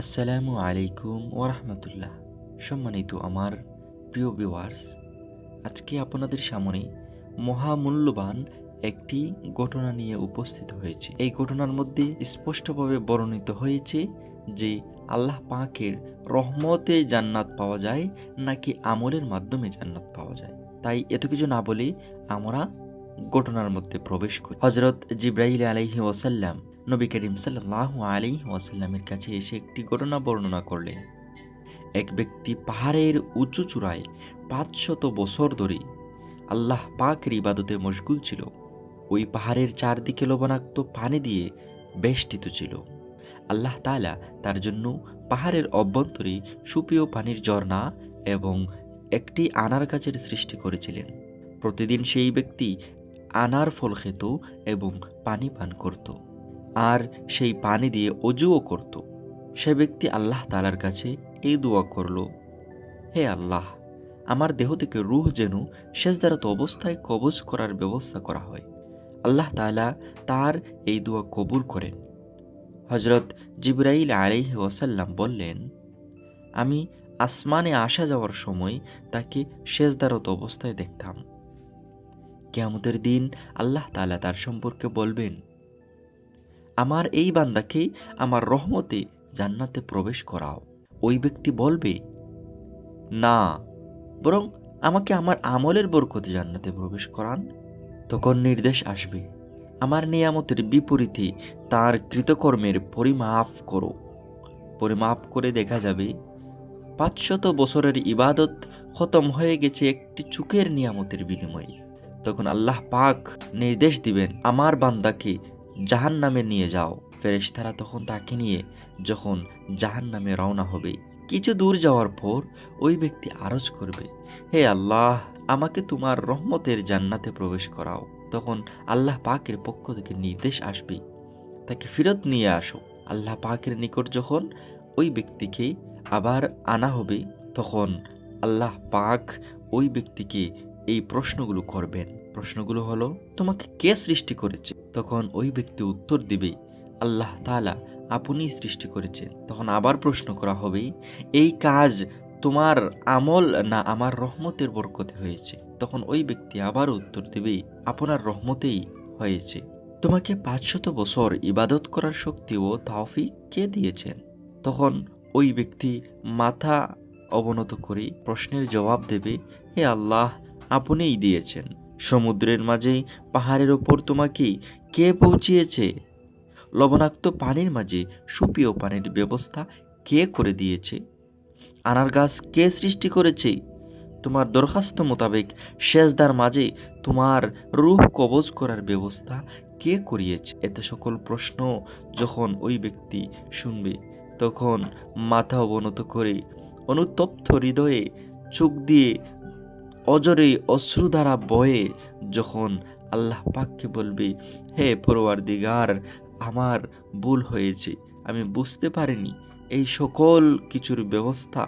আসসালামু আলাইকুম ওরহমতুল্লাহ সম্মানিত আমার প্রিয় ভিউয়ার্স আজকে আপনাদের সামনে মহামূল্যবান একটি ঘটনা নিয়ে উপস্থিত হয়েছে। এই ঘটনার মধ্যে স্পষ্টভাবে বর্ণিত হয়েছে যে আল্লাহ পাকের রহমতে জান্নাত পাওয়া যায় নাকি আমলের মাধ্যমে জান্নাত পাওয়া যায়। তাই এত কিছু না বলে আমরা ঘটনার মধ্যে প্রবেশ করি। হজরত জিব্রাইল আলাইহি ওয়াসাল্লাম নবী করিম সাল্লাহ আলী ওয়াসাল্লামের কাছে এসে একটি ঘটনা বর্ণনা করলেন। এক ব্যক্তি পাহাড়ের উঁচু চূড়ায় পাঁচশত বছর ধরে আল্লাহ পাকের ইবাদতে মশগুল ছিল। ওই পাহাড়ের চারদিকে লবণাক্ত পানি দিয়ে বেষ্টিত ছিল। আল্লাহ তালা তার জন্য পাহাড়ের অভ্যন্তরে সুপেয় পানির ঝর্ণা এবং একটি আনার গাছের সৃষ্টি করেছিলেন। প্রতিদিন সেই ব্যক্তি আনার ফল খেত এবং পানি পান করত। আর সেই পানি দিয়ে অজুও করত। সে ব্যক্তি আল্লাহ তালার কাছে এই দোয়া করল, হে আল্লাহ, আমার দেহ থেকে রুহ যেন শেষদারত অবস্থায় কবজ করার ব্যবস্থা করা হয়। আল্লাহ তালা তার এই দোয়া কবুল করেন। হজরত জিব্রাইল আলাইহ ওয়াসাল্লাম বললেন, আমি আসমানে আসা যাওয়ার সময় তাকে শেষদারত অবস্থায় দেখতাম। কেয়ামতের দিন আল্লাহ তালা তার সম্পর্কে বলবেন আমার এই বান্দাকে আমার রহমতে জান্নাতে প্রবেশ করাও। ওই ব্যক্তি বলবে, না, বরং আমাকে আমার আমলের বরকতে জান্নাতে প্রবেশ করান। তখন নির্দেশ আসবে, আমার নিয়ামতের বিপরীতে তার কৃতকর্মের পরিমাপ করো। পরিমাপ করে দেখা যাবে, পাঁচশত বছরের ইবাদত খতম হয়ে গেছে একটি চুকের নিয়ামতের বিনিময়ে। তখন আল্লাহ পাক নির্দেশ দিবেন, আমার বান্দাকে জাহান নামে নিয়ে যাও। ফেরেশতারা তখন তাকে নিয়ে যখন জাহান নামে রওনা হবে, কিছু দূর যাওয়ার পর ওই ব্যক্তি আরজ করবে, হে আল্লাহ, আমাকে তোমার রহমতের জান্নাতে প্রবেশ করাও। তখন আল্লাহ পাকের পক্ষ থেকে নির্দেশ আসবে, তাকে ফেরত নিয়ে আসো। আল্লাহ পাকের নিকট যখন ওই ব্যক্তিকে আবার আনা হবে, তখন আল্লাহ পাক ওই ব্যক্তিকে এই প্রশ্নগুলো করবেন। প্রশ্নগুলো হলো, তোমাকে কে সৃষ্টি করেছে? তখন ওই ব্যক্তি উত্তর দিবে, আল্লাহ তালা আপনিই সৃষ্টি করেছেন। তখন আবার প্রশ্ন করা হবে, এই কাজ তোমার আমল না আমার রহমতের বরকতে হয়েছে? তখন ওই ব্যক্তি আবার উত্তর দেবে, আপনার রহমতেই হয়েছে। তোমাকে পাঁচশত বছর ইবাদত করার শক্তি ও তাওফিক কে দিয়েছেন? তখন ওই ব্যক্তি মাথা অবনত করে প্রশ্নের জবাব দেবে, হে আল্লাহ, আপনিই দিয়েছেন। সমুদ্রের মাঝে পাহাড়ের ওপর তোমাকে কে পৌঁছিয়েছে? লবণাক্ত পানির মাঝে সুপীয় পানির ব্যবস্থা কে করে দিয়েছে? আনার গাছ কে সৃষ্টি করেছে? তোমার দরখাস্ত মোতাবেক শেষদার মাঝে তোমার রূহ কবজ করার ব্যবস্থা কে করিয়েছে? এত সকল প্রশ্ন যখন ওই ব্যক্তি শুনবে, তখন মাথা অবনত করে অনুতপ্ত হৃদয়ে চোখ দিয়ে অজরে অশ্রুধারা বয়ে যখন আল্লাহ পাককে বলবে, হে ফরোয়ার দিগার আমার ভুল হয়েছে, আমি বুঝতে পারিনি। এই সকল কিছুর ব্যবস্থা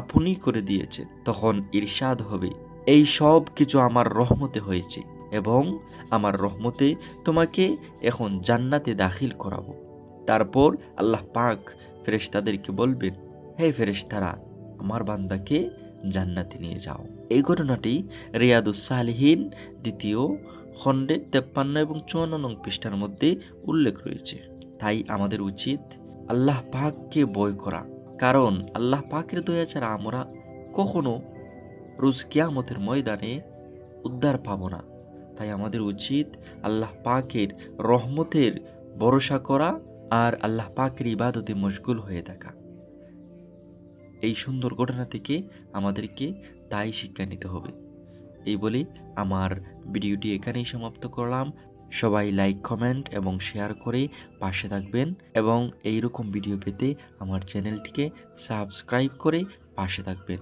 আপনি করে দিয়েছেন তখন ঈর্ষাদ হবে, এই সব কিছু আমার রহমতে হয়েছে এবং আমার রহমতে তোমাকে এখন জান্নাতে দাখিল করাবো তারপর আল্লাহ পাক ফেরেশতাদেরকে বলবেন, হে ফেরেশতারা, আমার বান্দাকে জান্নাতে নিয়ে যাও এই ঘটনাটি রিয়াদুস সালিহীন দ্বিতীয় খণ্ডের তেপ্পান্ন এবং চুয়ান্ন নং পৃষ্ঠার মধ্যে উল্লেখ রয়েছে। তাই আমাদের উচিত আল্লাহ পাককে বয় করা। কারণ আল্লাহ পাকের দয়া ছাড়া আমরা কখনো রোজ কিয়ামতের ময়দানে উদ্ধার পাব না। তাই আমাদের উচিত আল্লাহ পাকের রহমতের ভরসা করা আর আল্লাহ পাকের ইবাদতে মশগুল হয়ে থাকা। এই সুন্দর ঘটনা থেকে আমাদেরকে তাই শিক্ষা নিতে হবে। এই বলে আমার ভিডিওটি এখানেই সমাপ্ত করলাম। সবাই লাইক কমেন্ট এবং শেয়ার করে পাশে থাকবেন এবং এই রকম ভিডিও পেতে আমার চ্যানেলটিকে সাবস্ক্রাইব করে পাশে থাকবেন।